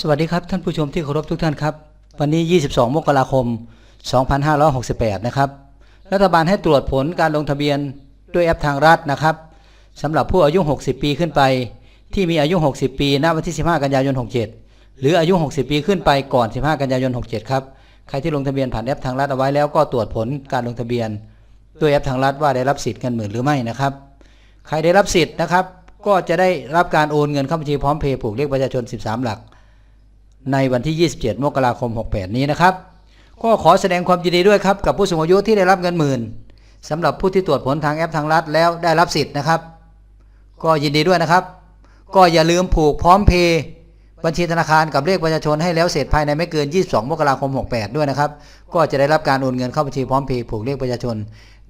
สวัสดีครับท่านผู้ชมที่เคารพทุกท่านครับ วันนี้ 22 มกราคม 2568 นะครับ รัฐบาลให้ตรวจผลการลงทะเบียนด้วยแอปทางรัฐนะครับสำหรับผู้อายุ 60 ปีขึ้นไป ที่มีอายุ 60 ปีณวันที่ 15 กันยายน 67 หรืออายุ 60 ปีขึ้นไปก่อน 15 กันยายน 67 ครับ ใครที่ลงทะเบียนผ่านแอปทางรัฐเอาไว้แล้วก็ตรวจผลการลงทะเบียนด้วยแอปทางรัฐว่าได้รับสิทธิ์เงินหมื่นหรือไม่นะครับ ใครได้รับสิทธิ์นะครับ ก็จะได้รับการโอนเงินเข้าบัญชีพร้อมเพย์ผูกเลขประชาชน 13 หลัก ในวันที่ 27 มกราคม 68 นี้นะครับ ก็ขอแสดงความยินดีด้วยครับกับผู้สูงอายุที่ได้รับเงินหมื่นสำหรับผู้ที่ตรวจผลทางแอปทางรัฐแล้วได้รับสิทธิ์นะครับ ก็ยินดีด้วยนะครับ ก็อย่าลืมผูกพร้อมเพย์บัญชีธนาคารกับเลขประชาชนให้แล้วเสร็จภายในไม่เกิน 22 มกราคม 68 ด้วยนะครับ ก็จะได้รับการโอนเงินเข้าบัญชีพร้อมเพย์ผูกเลขประชาชน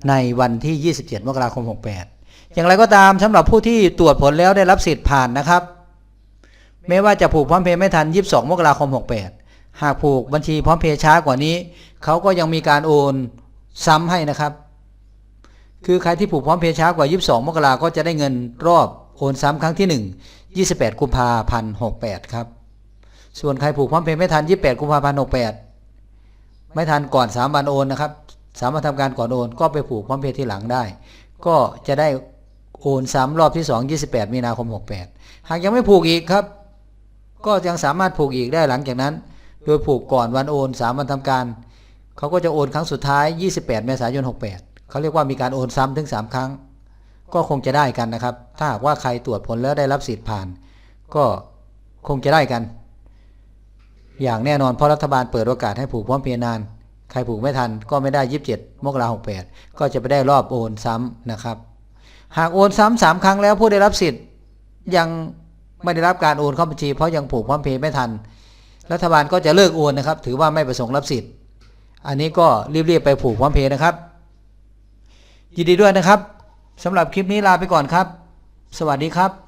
ในวันที่ 27 มกราคม 68 อย่างไรก็ตามสำหรับผู้ที่ตรวจผลแล้วได้รับสิทธิ์ผ่านนะครับ ไม่ว่าจะผูกพร้อมเพย์ไม่ทัน 22 มกราคม 68 หากผูกบัญชีพร้อมเพย์ช้ากว่านี้ เขาก็ยังมีการโอนซ้ำให้นะครับ คือใครที่ผูกพร้อมเพย์ช้ากว่า 22 มกราก็จะได้เงินรอบโอนซ้ำครั้งที่ 1 28 กุมภาพันธ์ 68 ครับ ส่วนใครผูกพร้อมเพย์ไม่ทัน 28 กุมภาพันธ์ 68 ไม่ทันก่อน 3 วันโอนนะครับ สามารถทำการก่อนโอนก็ไปผูกพร้อมเพย์ที่หลังได้ ก็จะได้โอนซ้ำรอบที่ 2 28 มีนาคม 68 หากยังไม่ผูกอีกครับ ก็ยังสามารถผูกอีกได้หลังจากนั้น โดยผูกก่อนวันโอน 3 วันทำการ เขาก็จะโอนครั้งสุดท้าย 28 เมษายน 68 เขาเรียกว่ามีการโอนซ้ำถึง 3 ครั้ง ก็คงจะได้กันนะครับ ถ้าหากว่าใครตรวจผลแล้วได้รับสิทธิ์ผ่าน ก็คงจะได้กัน อย่างแน่นอนเพราะรัฐบาลเปิดโอกาสให้ผูกพร้อมเพรียงนาน ใครผูกไม่ทันก็ไม่ได้ 27 มกราคม68 ก็จะไปได้รอบโอนซ้ำนะครับ หากโอนซ้ำสามครั้งแล้วผู้ได้รับสิทธิ์ยัง ไม่ได้รับการโอนเข้าบัญชี เพราะยังผูกพร้อมเพย์ไม่ทัน รัฐบาลก็จะเลิกโอนนะครับ ถือว่าไม่ประสงค์รับสิทธิ์ อันนี้ก็รีบๆไปผูกพร้อมเพย์นะครับ ยินดีด้วยนะครับสำหรับคลิปนี้ลาไปก่อนครับ สวัสดีครับ